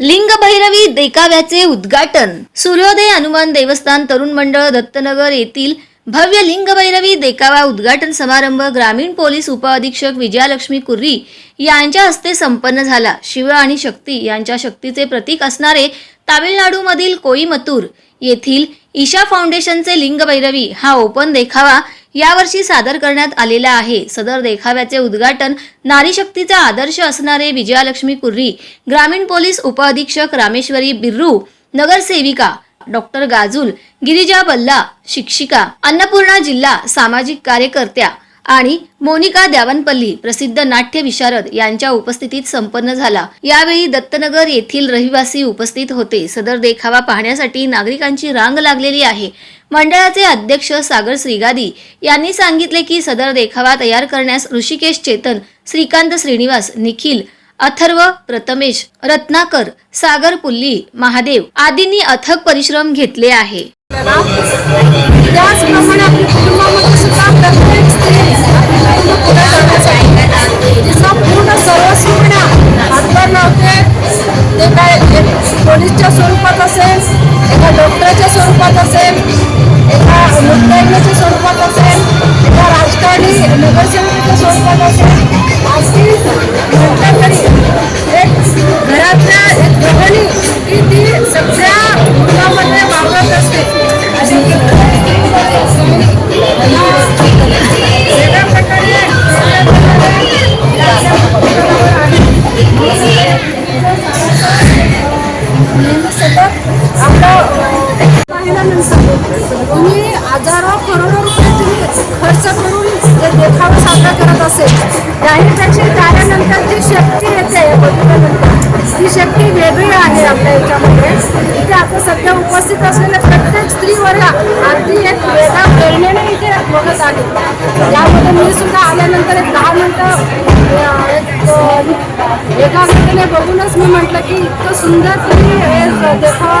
लिंग भैरवी देखाव्याचे उद्घाटन. सूर्योदय हनुमान देवस्थान तरुण मंडळ दत्तनगर येथील भव्य लिंगभैरवी देखावा उद्घाटन समारंभ ग्रामीण पोलीस उपअधीक्षक विजयालक्ष्मी कुर्री यांच्या हस्ते संपन्न झाला. शिव आणि शक्ती यांच्या शक्तीचे प्रतीक असणारे तामिळनाडूमधील कोईमतूर येथील ईशा फाउंडेशनचे लिंगभैरवी हा ओपन देखावा यावर्षी सादर करण्यात आलेला आहे. सदर देखाव्याचे उद्घाटन नारी शक्तीचा आदर्श असणारे विजयालक्ष्मी कुर्री ग्रामीण पोलीस उपअधीक्षक रामेश्वरी बिर्रू नगरसेविका डॉक्टर गाजुल गिरिजा बल्ला शिक्षिका अन्नपूर्णा जिल्हा सामाजिक कार्यकर्त्या आणि मोनिका द्यावनपल्ली प्रसिद्ध नाट्य विशारद यांच्या उपस्थितीत संपन्न झाला. यावेळी दत्तनगर येथील रहिवासी उपस्थित होते. सदर देखावा पाहण्यासाठी नागरिकांची रांग लागलेली आहे. मंडळाचे अध्यक्ष सागर श्रीगादी यांनी सांगितले की सदर देखावा तयार करण्यास ऋषिकेश चेतन श्रीकांत श्रीनिवास निखिल अथर्व प्रथमेश रत्नाकर सागर पुल्ली महादेव आदींनी अथक परिश्रम घेतले आहे. राजकारणी नगरसेवकाच्या स्वरूपात अशी म्हटलं तरी एक घरातल्या एक गृहिणी की ती सगळ्या कुटुंबामध्ये वावरत असते अशी वेगळ्या प्रकारे सतत आपलं पाहिल्यानंतर तुम्ही हजारो करोडो असेल. त्याहीपेक्षा त्यानंतर जी शक्ती येते. या ती शक्ती वेगळी आहे आपल्या याच्यामध्ये. इथे आता सध्या उपस्थित असलेल्या प्रत्येक स्त्री अगदी एक वेगळा प्रेरणेने इथे बघत आहे. त्यामध्ये मी सुद्धा आल्यानंतर एक दहा मिनटं एका एक बघूनच मी म्हटलं की इतकं सुंदर तुम्ही हे देखावा